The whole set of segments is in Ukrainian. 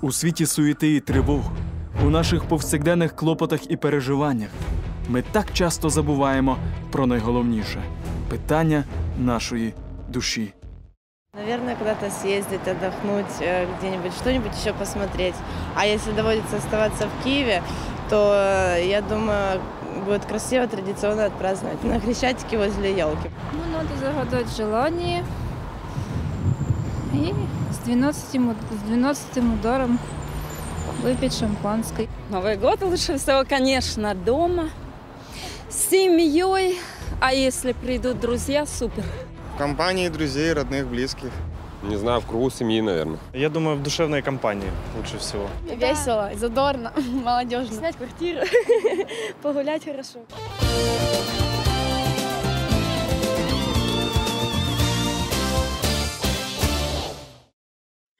У світі суєти і тривог, у наших повсякденних клопотах і переживаннях ми так часто забуваємо про найголовніше питання нашої душі. Наверное, куда-то съездить, отдохнуть, э, где-нибудь что-нибудь еще посмотреть. А если доводится оставаться в Киеве, то, э, я думаю, будет красиво традиционно отпраздновать на Хрещатике возле елки. Ну, надо загадать желание. И с 12, му- с 12 ударом выпить шампанское. Новый год лучше всего, конечно, дома, с семьей. А если придут друзья, супер. В компании друзей, родных, близких. Не знаю, в кругу семьи, наверное. Я думаю, в душевной компании лучше всего. Весело, задорно, молодежно. Снять квартиру, погулять хорошо.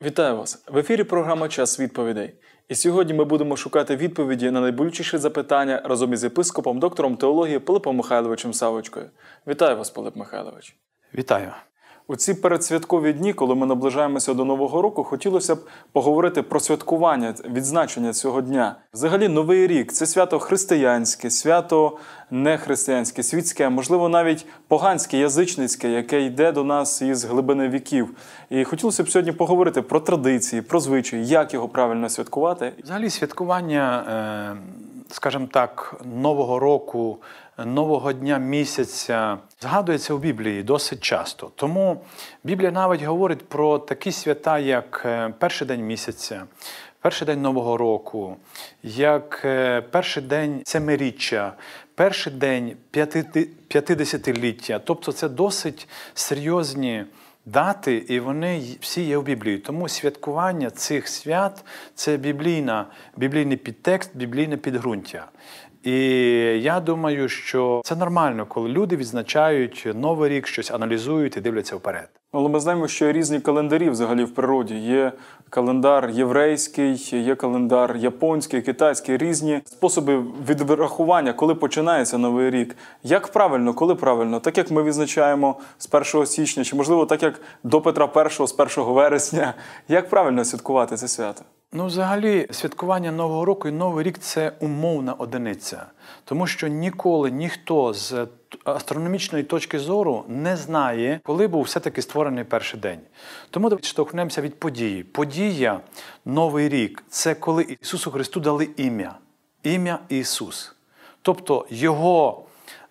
Вітаю вас! В ефірі програма Час відповідей. І сьогодні ми будемо шукати відповіді на найболючіші запитання разом із єпископом, доктором теології Пилипом Михайловичем Савочкою. Вітаю вас, Пилип Михайлович! Вітаю. У ці передсвяткові дні, коли ми наближаємося до Нового року, хотілося б поговорити про святкування, відзначення цього дня. Взагалі, Новий рік це свято християнське, свято нехристиянське, світське, можливо, навіть поганське, язичницьке, яке йде до нас із глибини віків. І хотілося б сьогодні поговорити про традиції, про звичаї, як його правильно святкувати. Взагалі, святкування, е, скажімо так, Нового року, Нового дня місяця згадується у Біблії досить часто. Тому Біблія навіть говорить про такі свята, як е, перший день місяця, перший день Нового року, як е, перший день семиріччя, перший день п'яти- п'ятидесятиліття. Тобто це досить серйозні дати, і вони всі є в Біблії. Тому святкування цих свят це біблійна, біблійний підтекст, біблійне підґрунтя. І я думаю, що це нормально, коли люди відзначають Новий рік, щось аналізують і дивляться вперед. Але ми знаємо, що є різні календарі взагалі в природі. Є календар єврейський, є календар японський, китайський, різні способи відрахування, коли починається новий рік. Як правильно, коли правильно? Так як ми відзначаємо з 1 січня, чи можливо так як до Петра І з 1 вересня. Як правильно святкувати це свято? Ну, взагалі, святкування Нового року і Новий рік це умовна одиниця, тому що ніколи ніхто з астрономічної точки зору не знає, коли був все-таки створений перший день. Тому відштовхнемося від події. Подія Новий рік це коли Ісусу Христу дали ім'я. Ім'я Ісус. Тобто Його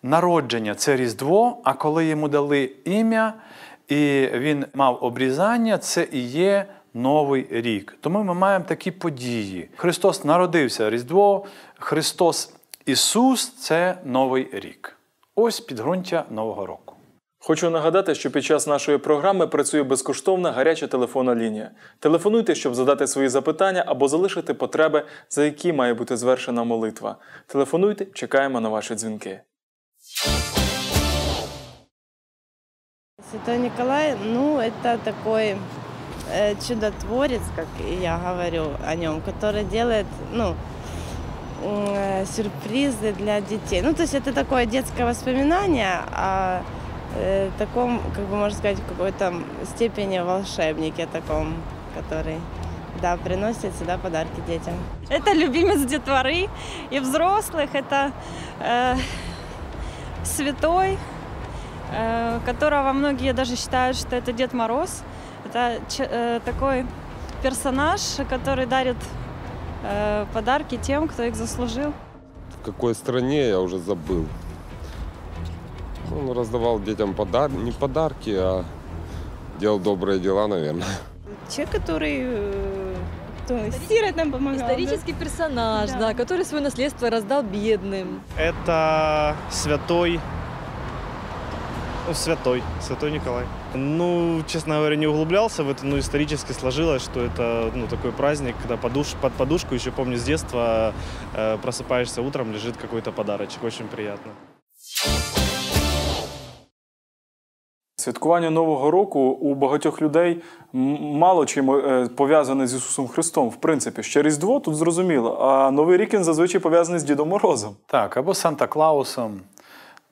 народження це Різдво, а коли йому дали ім'я, і він мав обрізання, це і є Новий рік. Тому ми маємо такі події. Христос народився Різдво, Христос Ісус це Новий рік. Ось підґрунтя Нового року. Хочу нагадати, що під час нашої програми працює безкоштовна гаряча телефонна лінія. Телефонуйте, щоб задати свої запитання або залишити потреби, за які має бути звершена молитва. Телефонуйте, чекаємо на ваші дзвінки. Святой Николай, ну, это такой э, чудотворец, как я говорю о нем, который делает, ну, э, сюрпризы для детей. Ну, то есть это такое детское воспоминание о э, таком, как бы можно сказать, в какой-то степени волшебнике таком, который, да, приносит сюда подарки детям. Это любимец детворы и взрослых. Это э, святой, э, которого многие даже считают, что это Дед Мороз. Это э, такой персонаж, который дарит э, подарки тем, кто их заслужил. В какой стране, я уже забыл. Он раздавал детям подар... не подарки, а делал добрые дела, наверное. Человек, который э, кто, сирот нам помогал. да? Исторический персонаж, Да. да. который свое наследство раздал бедным. Это святой, ну, святой, святой Николай. Ну, честно говоря, не углублялся в это, но исторически сложилось, что это ну, такой праздник, когда подуш, под подушку, еще помню с детства, э, просыпаешься утром, лежит какой-то подарочек, очень приятно. Святкування Нового року у багатьох людей м- мало чим е, пов'язане з Ісусом Христом. В принципі, ще Різдво тут зрозуміло, а Новий рік він зазвичай пов'язаний з Дідом Морозом. Так, або Санта Клаусом,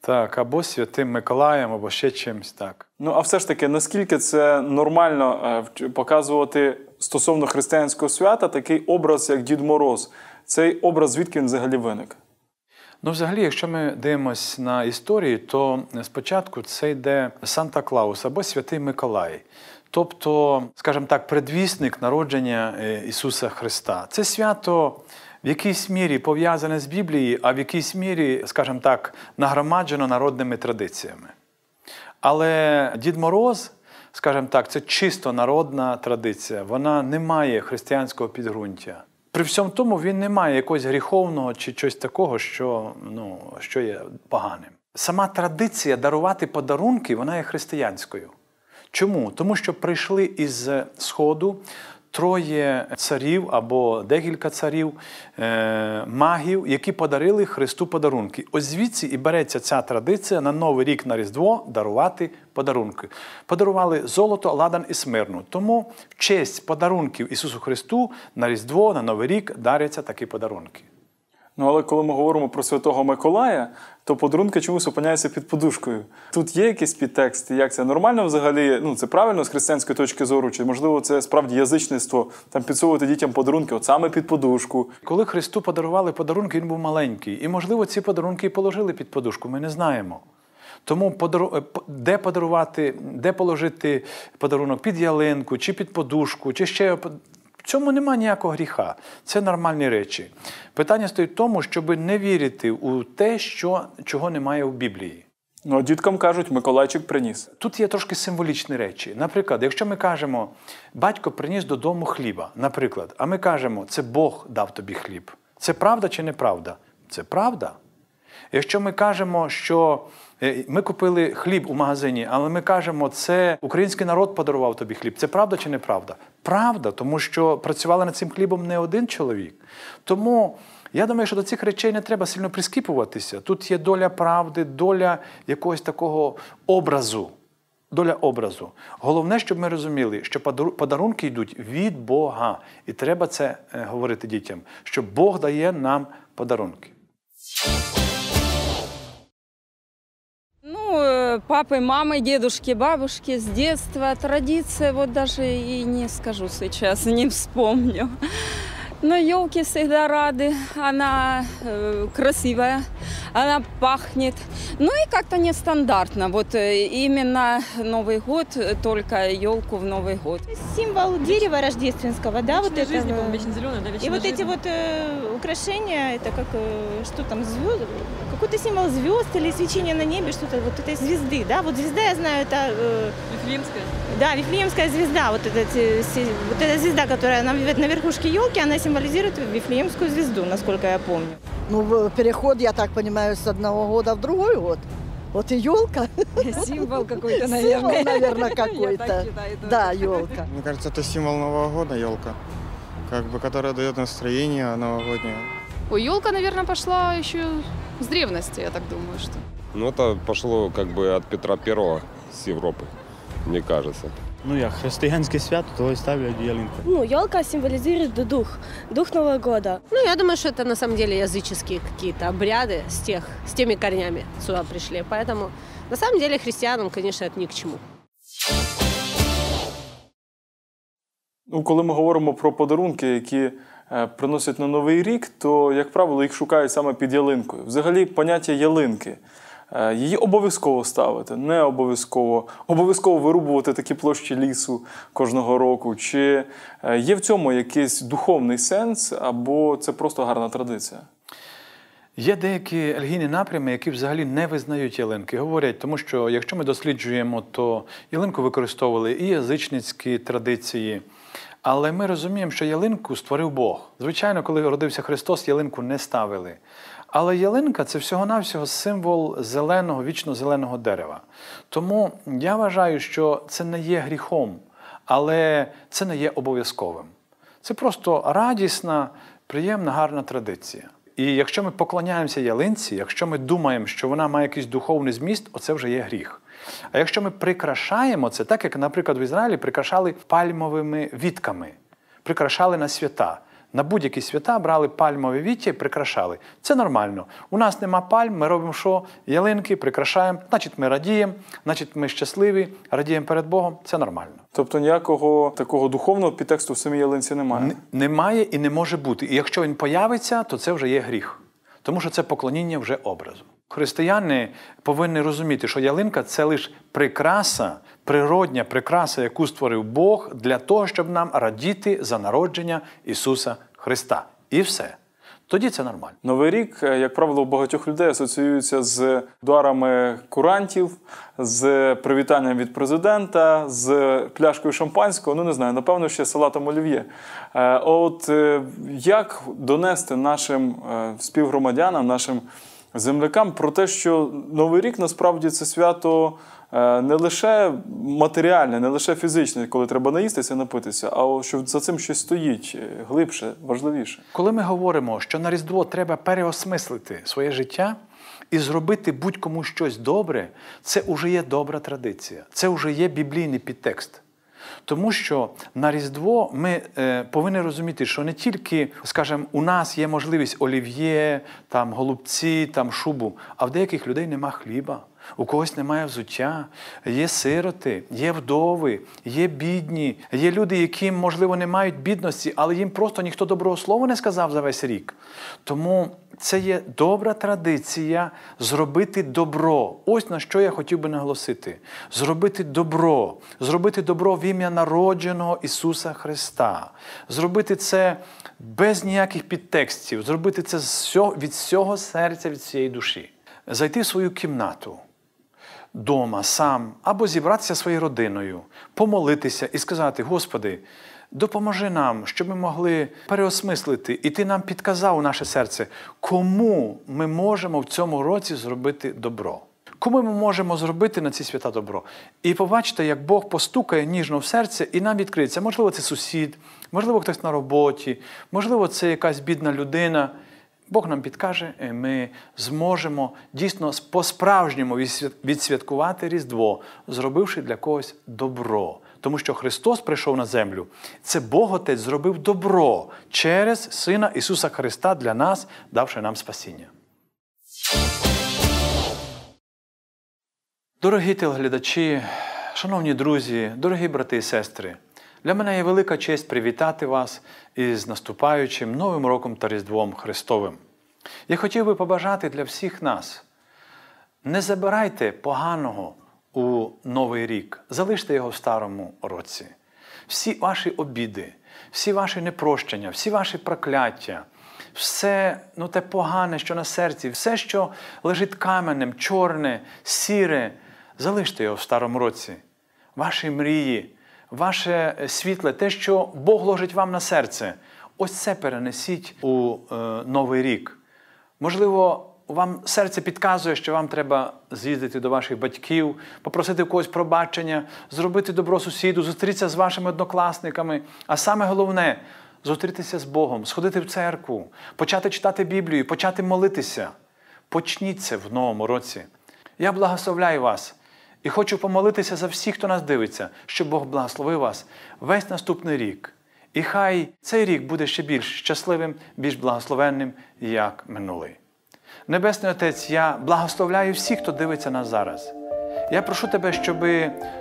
так, або Святим Миколаєм, або ще чимось так. Ну а все ж таки, наскільки це нормально е, показувати стосовно християнського свята такий образ, як Дід Мороз. Цей образ звідки він взагалі виник? Ну, взагалі, якщо ми дивимося на історії, то спочатку це йде Санта Клаус або Святий Миколай. Тобто, скажімо так, предвісник народження е, Ісуса Христа. Це свято в якійсь мірі пов'язане з Біблією, а в якійсь мірі, скажімо так, нагромаджено народними традиціями. Але Дід Мороз, скажімо так, це чисто народна традиція, вона не має християнського підґрунтя. При всьому тому він не має якогось гріховного чи щось такого, що, ну, що є поганим. Сама традиція дарувати подарунки, вона є християнською. Чому? Тому що прийшли із Сходу троє царів або декілька царів, е, магів, які подарили Христу подарунки. Ось звідси і береться ця традиція на Новий рік на Різдво дарувати подарунки. Подарували золото, ладан і смирну. Тому в честь подарунків Ісусу Христу на Різдво, на Новий рік даряться такі подарунки. Ну, але коли ми говоримо про Святого Миколая, то подарунки чомусь опиняються під подушкою. Тут є якийсь підтекст, як це нормально взагалі? Ну це правильно з християнської точки зору, чи можливо це справді язичництво там підсовувати дітям подарунки, от саме під подушку. Коли Христу подарували подарунки, він був маленький. І, можливо, ці подарунки і положили під подушку, ми не знаємо. Тому е, де подарувати, де положити подарунок під ялинку, чи під подушку, чи ще в цьому немає ніякого гріха. Це нормальні речі. Питання стоїть в тому, щоб не вірити у те, що, чого немає в Біблії. Ну, а діткам кажуть, Миколайчик приніс. Тут є трошки символічні речі. Наприклад, якщо ми кажемо, батько приніс додому хліба, наприклад, а ми кажемо, це Бог дав тобі хліб. Це правда чи неправда? Це правда. Якщо ми кажемо, що е, ми купили хліб у магазині, але ми кажемо, це український народ подарував тобі хліб. Це правда чи неправда? Правда, тому що працювали над цим хлібом не один чоловік. Тому я думаю, що до цих речей не треба сильно прискіпуватися. Тут є доля правди, доля якогось такого образу. Доля образу. Головне, щоб ми розуміли, що подарунки йдуть від Бога. І треба це е, говорити дітям, що Бог дає нам подарунки. Папы, мамы, дедушки, бабушки с детства. Традиция, вот даже и не скажу сейчас, не вспомню. Но елки всегда рады, она э, красивая, она пахнет. Ну и как-то нестандартно. Вот э, именно Новый год, э, только елку в Новый год. Символ дерева рождественского, да, вот это. жизни, вот. по-моему, вечно зеленая, да, И вечно вот эти жизнь. вот э, украшения, это как э, что там, звезд, какой-то символ звезд или свечение на небе, что-то вот этой звезды, да, вот звезда, я знаю, это, э, Вифлеемская. да, Вифлеемская звезда, вот эта, э, си- вот эта звезда, которая на, на верхушке елки, она символизирует Вифлеемскую звезду, насколько я помню. Ну, переход, я так понимаю, с одного года в другой год. Вот и елка. Символ какой-то, Символ, наверное, какой-то. Да, елка. Мне кажется, это символ Нового года, елка. Как бы, которая дает настроение новогоднее. Ой, елка, наверное, пошла еще с древности, я так думаю, что. Ну, это пошло как бы от Петра Первого с Европы, мне кажется. Ну як, християнське свято, то і ставлять ялинку. Ну, елка символизирует дух, дух Нового года. Ну, я думаю, что это на самом деле языческие какие-то обряды с, тех, с теми корнями сюда пришли. Поэтому на самом деле христианам, конечно, это ни к чему. Ну, коли ми говоримо про подарунки, які е, приносять на Новий рік, то, як правило, їх шукають саме під ялинкою. Взагалі, поняття ялинки. е, Її обов'язково ставити, не обов'язково. Обов'язково вирубувати такі площі лісу кожного року. Чи е, є в цьому якийсь духовний сенс, або це просто гарна традиція? Є деякі релігійні напрями, які взагалі не визнають ялинки. Говорять, тому що якщо ми досліджуємо, то ялинку використовували і язичницькі традиції. Але ми розуміємо, що ялинку створив Бог. Звичайно, коли родився Христос, ялинку не ставили. Але ялинка це всього-навсього символ зеленого, вічно зеленого дерева. Тому я вважаю, що це не є гріхом, але це не є обов'язковим. Це просто радісна, приємна, гарна традиція. І якщо ми поклоняємося ялинці, якщо ми думаємо, що вона має якийсь духовний зміст, оце вже є гріх. А якщо ми прикрашаємо це, так як, наприклад, в Ізраїлі прикрашали пальмовими вітками, прикрашали на свята, На будь-які свята брали пальмові віття і прикрашали. Це нормально. У нас нема пальм, ми робимо що? Ялинки, прикрашаємо, значить ми радіємо, значить ми щасливі, радіємо перед Богом. Це нормально. Тобто ніякого такого духовного підтексту в самій ялинці немає. Н- Немає і не може бути. І якщо він появиться, то це вже є гріх. Тому що це поклоніння вже образу. Християни повинні розуміти, що ялинка це лише прикраса, природня прикраса, яку створив Бог для того, щоб нам радіти за народження Ісуса Христа. І все. Тоді це нормально. Новий рік, е, як правило, у багатьох людей асоціюється з ударами курантів, з привітанням від президента, з пляшкою шампанського. Ну не знаю, напевно, ще салатом олів'є. Е, От е, як донести нашим співгромадянам, нашим землякам про те, що Новий рік насправді це свято не лише матеріальне, не лише фізичне, коли треба наїстися напитися, а що за цим щось стоїть е, глибше, важливіше. Коли ми говоримо, що на Різдво треба переосмислити своє життя і зробити будь-кому щось добре, це вже є добра традиція, це вже є біблійний підтекст. Тому що на Різдво ми е, повинні розуміти, що не тільки, скажімо, у нас є можливість олів'є, там голубці, там шубу, а в деяких людей нема хліба. У когось немає взуття, є сироти, є вдови, є бідні, є люди, які, можливо, не мають бідності, але їм просто ніхто доброго слова не сказав за весь рік. Тому це є добра традиція зробити добро. Ось на що я хотів би наголосити: зробити добро, зробити добро в ім'я народженого Ісуса Христа, зробити це без ніяких підтекстів, зробити це від всього серця, від всієї душі. Зайти в свою кімнату дома сам або зібратися своєю родиною, помолитися і сказати: Господи, допоможи нам, щоб ми могли переосмислити, і Ти нам підказав у наше серце, кому ми можемо в цьому році зробити добро. Кому ми можемо зробити на ці свята добро? І побачите, як Бог постукає ніжно в серце і нам відкриється. Можливо, це сусід, можливо, хтось на роботі, можливо, це якась бідна людина. Бог нам підкаже, і ми зможемо дійсно по-справжньому відсвяткувати Різдво, зробивши для когось добро. Тому що Христос прийшов на землю. Це Бог Отець зробив добро через Сина Ісуса Христа для нас, давши нам спасіння. Дорогі телеглядачі, шановні друзі, дорогі брати і сестри, для мене є велика честь привітати вас із наступаючим Новим роком та Різдвом Христовим. Я хотів би побажати для всіх нас. Не забирайте поганого у Новий рік, залиште його в старому році. Всі ваші обіди, всі ваші непрощення, всі ваші прокляття, все ну, те погане, що на серці, все, що лежить каменем, чорне, сіре, залиште його в старому році. Ваші мрії, ваше світле, те, що Бог ложить вам на серце, ось це перенесіть у е, Новий рік. Можливо, вам серце підказує, що вам треба з'їздити до ваших батьків, попросити в когось пробачення, зробити добро сусіду, зустрітися з вашими однокласниками. А саме головне зустрітися з Богом, сходити в церкву, почати читати Біблію, почати молитися. Почніть це в новому році. Я благословляю вас і хочу помолитися за всіх, хто нас дивиться, щоб Бог благословив вас весь наступний рік. І хай цей рік буде ще більш щасливим, більш благословенним, як минулий. Небесний Отець, я благословляю всіх, хто дивиться нас зараз. Я прошу тебе, щоб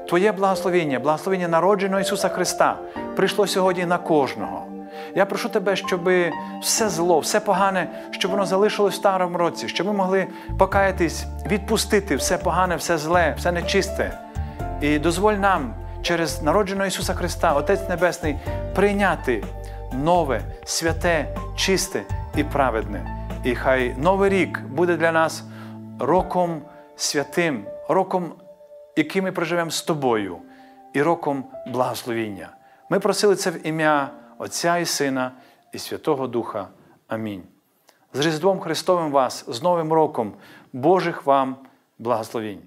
Твоє благословення, благословення народженого Ісуса Христа прийшло сьогодні на кожного. Я прошу тебе, щоб все зло, все погане, щоб воно залишилось в старому році, щоб ми могли покаятись, відпустити все погане, все зле, все нечисте. І дозволь нам через народженого Ісуса Христа, Отець Небесний, прийняти нове, святе, чисте і праведне. І хай новий рік буде для нас роком святим, роком, який ми проживемо з тобою, і роком благословіння. Ми просили це в ім'я Отця і Сина і Святого Духа. Амінь. З Різдвом Христовим вас, з Новим роком, Божих вам благословінь.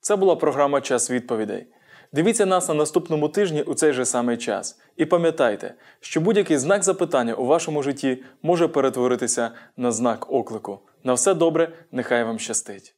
Це була програма Час відповідей. Дивіться нас на наступному тижні у цей же самий час. І пам'ятайте, що будь-який знак запитання у вашому житті може перетворитися на знак оклику. На все добре, нехай вам щастить.